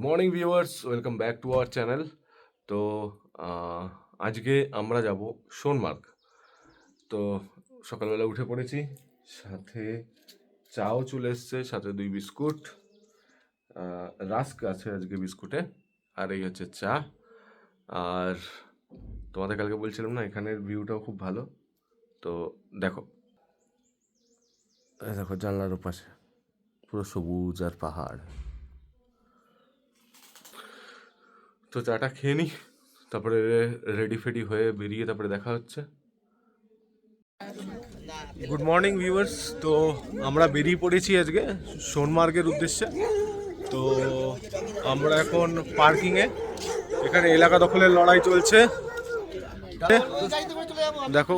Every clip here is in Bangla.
Good morning viewers welcome back to our channel তো আজকে আমরা যাব সোনমার্গ। তো, সকালবেলা উঠে পড়েছি, সাথে চাও চলে এসছে, সাথে দুই বিস্কুট রাস্ক আছে আজকে বিস্কুটে, আর এই হচ্ছে চা। আর তোমাদের কালকে বলছিলাম না, এখানের ভিউটাও খুব ভালো। তো, দেখো। দেখো জানলার ওপাশে, পুরো সবুজ আর পাহাড়। তো চাটা খেয়ে নিই তারপরে রেডি ফেডি হয়ে বেরিয়ে তারপরে দেখা হচ্ছে। গুড মর্নিং ভিউয়ার্স তো আমরা বেরিয়ে পড়েছি আজকে সোনমার্গের উদ্দেশ্যে। তো আমরা এখন পার্কিংয়ে এখানে এলাকা দখলের লড়াই চলছে। দেখো,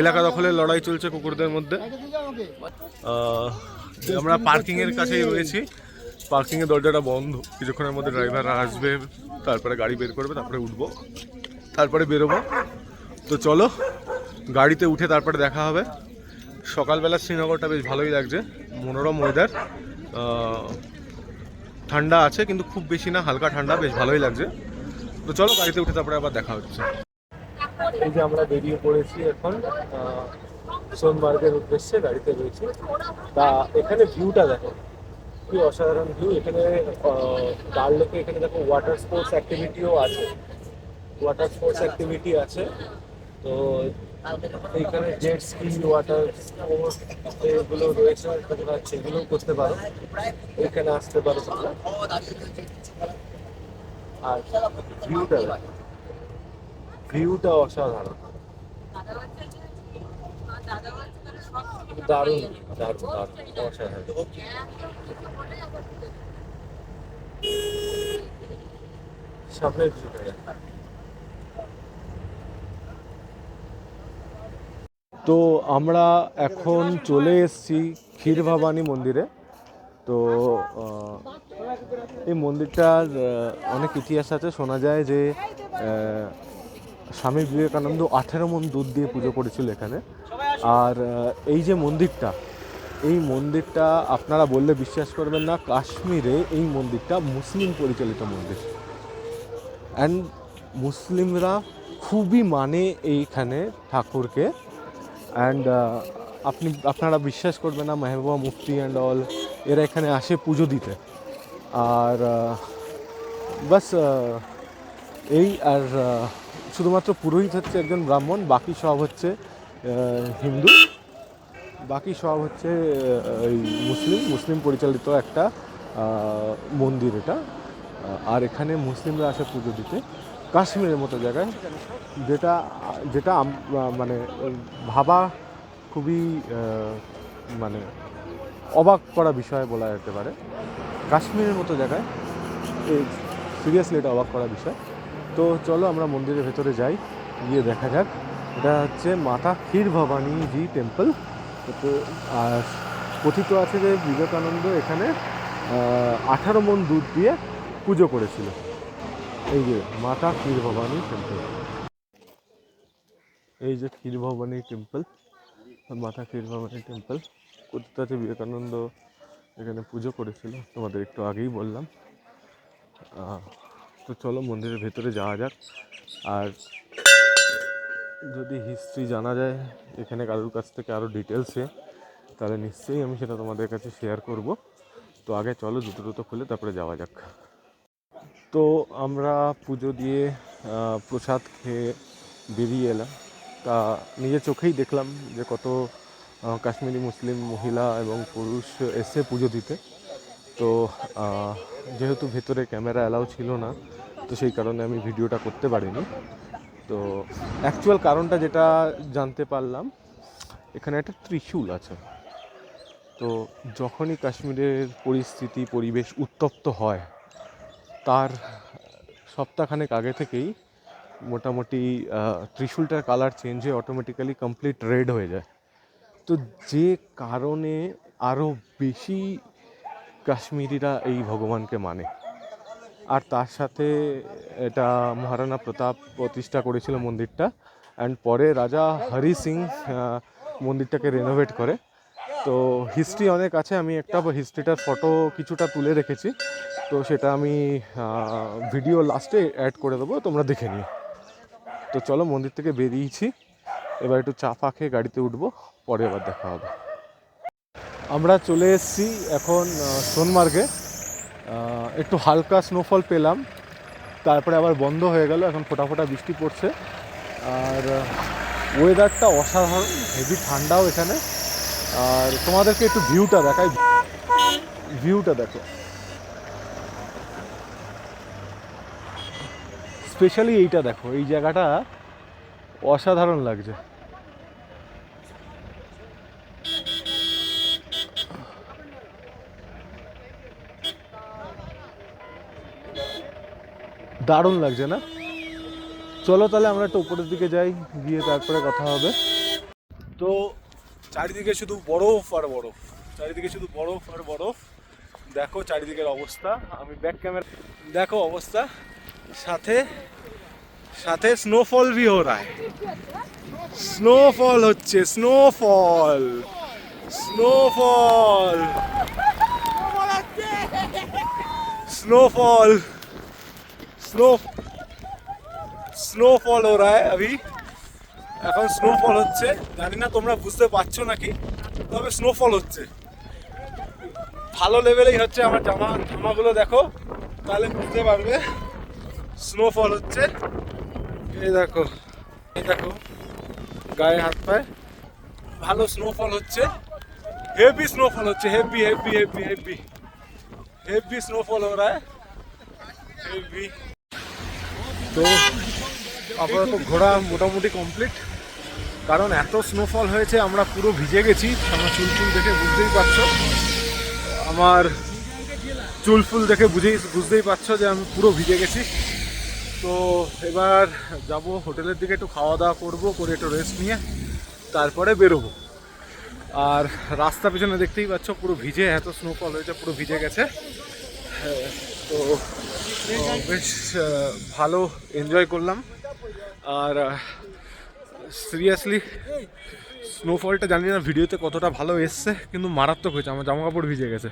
এলাকা দখলের লড়াই চলছে কুকুরদের মধ্যে। আমরা পার্কিংয়ের কাছেই রয়েছি। পার্কিংয়ের দরজাটা বন্ধ। কিছুক্ষণের মধ্যে ড্রাইভাররা আসবে, তারপরে গাড়ি বের করবে, তারপরে উঠবো, তারপরে বেরোবো। তো চলো, গাড়িতে উঠে তারপরে দেখা হবে। সকালবেলা শ্রীনগরটা বেশ ভালোই লাগছে, মনোরম ওয়েদার ঠান্ডা আছে, কিন্তু খুব বেশি না, হালকা ঠান্ডা, বেশ ভালোই লাগছে। তো চলো, গাড়িতে উঠে তারপরে আবার দেখা হচ্ছে। এই যে আমরা বেরিয়ে পড়েছি এখন সোনমার্গের উদ্দেশ্যে গাড়িতে রয়েছি। তা এখানে ভিউটা দেখো। কি অসাধারণ ভিউ এখানে ডাল লেকে এখানে দেখো ওয়াটার স্পোর্টস অ্যাক্টিভিটিও আছে। ওয়াটার স্পোর্টস অ্যাক্টিভিটি আছে। তো এইখানে জেট স্কি ওয়াটার স্পোর্টস এগুলো রয়েছে তোমরা সেগুলোও করতে পারো। এখানে আসতে পারো তোমরা। আর ভিউটা ভিউটা অসাধারণ। দারুণ দারুণ দারুণ। অসাধারণ। সামনের তো আমরা এখন চলে এসেছি ক্ষীর ভবানী মন্দিরে। তো এই মন্দিরটার অনেক ইতিহাস আছে। শোনা যায় যে স্বামী বিবেকানন্দ আঠেরো মন দুধ দিয়ে পুজো করেছিল এখানে। আর এই যে মন্দিরটা, এই মন্দিরটা আপনারা বললে বিশ্বাস করবেন না, কাশ্মীরে এই মন্দিরটা মুসলিম পরিচালিত মন্দির। অ্যান্ড মুসলিমরা খুবই মানে এইখানে ঠাকুরকে। অ্যান্ড আপনি, আপনারা বিশ্বাস করবেন না, মেহবুবা মুফতি অ্যান্ড অল এরা এখানে আসে পুজো দিতে। আর বাস এই আর শুধুমাত্র পুরোহিত হচ্ছে একজন ব্রাহ্মণ, বাকি সব হচ্ছে হিন্দু। বাকি সব হচ্ছে মুসলিম। মুসলিম পরিচালিত একটা মন্দির এটা। আর এখানে মুসলিমরা আসে পুজো দিতে। কাশ্মীরের মতো জায়গায়, যেটা যেটা মানে ভাবা খুবই মানে অবাক করা বিষয় বলা যেতে পারে। কাশ্মীরের মতো জায়গায় সিরিয়াসলি এটা অবাক করা বিষয়। তো চলো আমরা মন্দিরের ভেতরে যাই, গিয়ে দেখা যাক। এটা হচ্ছে মাতা ক্ষীর ভবানী জি টেম্পল। তো, আর কথিত আছে যে বিবেকানন্দ এখানে আঠারো মন দুধ দিয়ে পুজো করেছিল। এই যে মাতা ক্ষীর ভবানী টেম্পল। এই যে ক্ষীর ভবানী টেম্পল, মাতা ক্ষীর ভবানী টেম্পল। কথিত আছে বিবেকানন্দ এখানে পুজো করেছিল, তোমাদের একটু আগেই বললাম। তো চলো মন্দিরের ভেতরে যাওয়া যাক। আর যদি হিস্ট্রি জানা যায়, এখানে কারোর কাছ থেকে আরও ডিটেলসে তাহলে নিশ্চয়ই আমি সেটা তোমাদের কাছে শেয়ার করব। তো আগে চলো জুতো টুতো খুলে তারপরে যাওয়া যাক। তো আমরা পুজো দিয়ে প্রসাদ খেয়ে বেরিয়ে এলাম। তা নিজের চোখেই দেখলাম যে কত কাশ্মীরি মুসলিম মহিলা এবং পুরুষ এসে পুজো দিতে। তো যেহেতু ভেতরে ক্যামেরা অ্যালাউ ছিল না, তো সেই কারণে আমি ভিডিওটা করতে পারিনি। তো অ্যাকচুয়াল কারণটা যেটা জানতে পারলাম, এখানে একটা ত্রিশূল আছে। তো, যখনই কাশ্মীরের পরিস্থিতি, পরিবেশ উত্তপ্ত হয়, তার সপ্তাহখানেক আগে থেকেই মোটামুটি ত্রিশূলটার কালার চেঞ্জ হয়ে অটোমেটিক্যালি কমপ্লিট রেড হয়ে যায়। তো, যে কারণে আরও বেশি কাশ্মীরিরা এই ভগবানকে মানে। আর তার সাথে এটা মহারানা প্রতাপ প্রতিষ্ঠা করেছিল মন্দিরটা। অ্যান্ড পরে রাজা হরি সিং মন্দিরটাকে রেনোভেট করে। তো হিস্ট্রি অনেক আছে, আমি একটা হিস্ট্রিটার ফটো কিছুটা তুলে রেখেছি। তো সেটা আমি ভিডিও লাস্টে অ্যাড করে দেবো, তোমরা দেখে নিও। তো চলো মন্দির থেকে বেরিয়েছি। এবার একটু চা ফা খেয়ে গাড়িতে উঠবো, পরে আবার দেখা হবে। আমরা চলে এসেছি এখন সোনমার্গে। একটু হালকা স্নোফল পেলাম, তারপরে আবার বন্ধ হয়ে গেল, এখন ফোটা ফোটা বৃষ্টি পড়ছে। আর ওয়েদারটা অসাধারণ হেভি ঠান্ডাও এখানে। আর তোমাদেরকে একটু ভিউটা দেখাই। ভিউটা দেখো। স্পেশালি এইটা দেখো, এই জায়গাটা অসাধারণ লাগছে। দারুণ লাগছে না? চলো তাহলে আমরা একটু উপরের দিকে যাই, গিয়ে তারপরে কথা হবে। তো চারিদিকে শুধু বরফ আর বরফ। চারিদিকে শুধু বরফ আর বরফ। দেখো চারিদিকের অবস্থা। আমি ব্যাক ক্যামেরা দেখো অবস্থা। সাথে সাথে স্নোফল ভি হো স্নোফল হচ্ছে snowfall snowfall snowfall snow snowfall हो रहा है अभी এখন স্নোফল হচ্ছে জানি না তোমরা বুঝতে পারছো নাকি তবে স্নোফল হচ্ছে ভালো লেভেলেই হচ্ছে আমার জামা জামাগুলো দেখো তাহলে বুঝতে পারবে স্নোফল হচ্ছে এই দেখো এই দেখো গায়ে হাত পায়ে ভালো স্নোফল হচ্ছে হেভি স্নোফল হচ্ছে heavy heavy heavy heavy heavy snowfall हो रहा है हेवी তো আপাতত ঘোরা মোটামুটি কমপ্লিট কারণ এত স্নোফল হয়েছে আমরা পুরো ভিজে গেছি আমার চুল ফুল দেখে বুঝতেই পারছ। আমার চুল ফুল দেখে বুঝেই বুঝতেই পারছ যে আমি পুরো ভিজে গেছি। তো এবার যাব হোটেলের দিকে একটু খাওয়া দাওয়া করব করে একটু রেস্ট নিয়ে তারপরে বেরোবো। আর রাস্তা পেছনে দেখতেই পাচ্ছ পুরো ভিজে এত স্নোফল হয়েছে পুরো ভিজে গেছে। হ্যাঁ, তো বেশ ভালো এনজয় করলাম। আর সিরিয়াসলি স্নোফলটা জানি না ভিডিওতে কতটা ভালো এসছে, কিন্তু মারাত্মক হয়েছে, আমার জামা কাপড় ভিজে গেছে।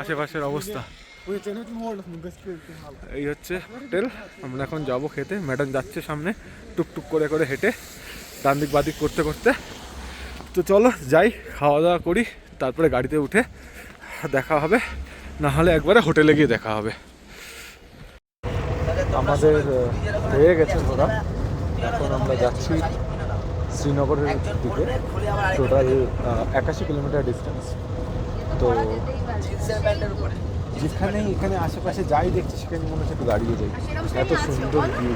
আশেপাশের অবস্থা। এই হচ্ছে হোটেল আমরা এখন যাব খেতে ম্যাডাম যাচ্ছে সামনে, টুকটুক করে করে হেঁটে ডান দিক বাদিক করতে করতে। তো চলো, যাই, খাওয়া দাওয়া করি, তারপরে গাড়িতে উঠে দেখা হবে, না হলে একবারে হোটেলে গিয়ে দেখা হবে। আমাদের হয়ে গেছে ঘোরা। এখন আমরা যাচ্ছি শ্রীনগরের দিকে টোটাল একাশি কিলোমিটার ডিস্টেন্স তো যেখানে এখানে আশেপাশে যাই দেখছি, সেখানে মনে হচ্ছে একটু দাঁড়িয়ে যাই। এত সুন্দর ভিউ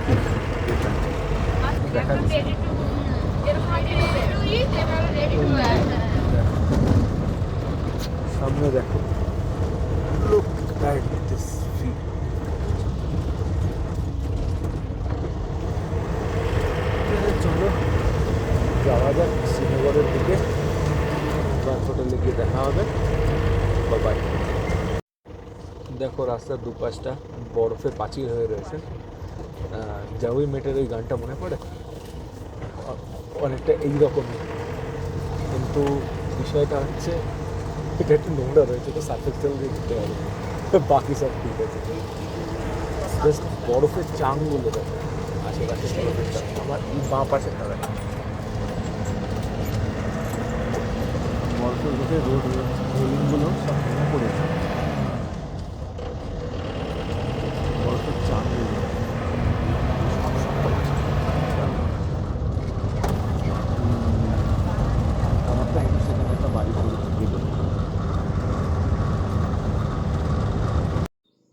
সামনে দেখো লুক অ্যাট দিস ভিউ চলো যাওয়া যাক শ্রীনগরের দিকে বাস হোটেলে গিয়ে দেখা হবে বাই দেখো রাস্তার দুপাশটা বরফে পাঁচিল হয়ে রয়েছে। জাউই মেটের ওই গানটা মনে পড়ে? অনেকটা এইরকমই। কিন্তু বিষয়টা হচ্ছে, এটা একটু নোংরা রয়েছে তো সার্ফেক্স তেল দিয়ে হবে। বাকি সব ঠিক আছে। জাস্ট বরফের চাংগুলো দেখো, আশেপাশে বরফের চাং আমার এই বাঁ পাশে তারা বরফের রোড রেলিংগুলো সব পড়েছে বরফের চাংগুলো আমার তো একটু সেখানে একটা বাড়ি করে দিল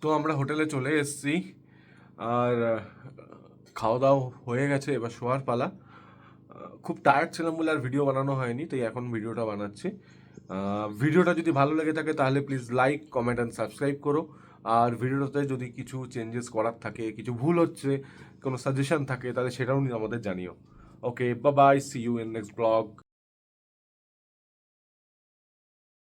তো আমরা হোটেলে চলে এসেছি। আর খাওয়া দাওয়া হয়ে গেছে, এবার শোয়ার পালা। খুব টায়ার্ড ছিলাম বলে আর ভিডিও বানানো হয়নি, তাই এখন ভিডিওটা বানাচ্ছি। ভিডিওটা যদি ভালো লেগে থাকে তাহলে please like comment and subscribe করো। আর ভিডিওটাতে যদি কিছু চেঞ্জেস করার থাকে, কিছু ভুল হচ্ছে, কোনো সাজেশন থাকে, তাহলে সেটাও আমাদের জানিও। ওকে বা bye see you in next blog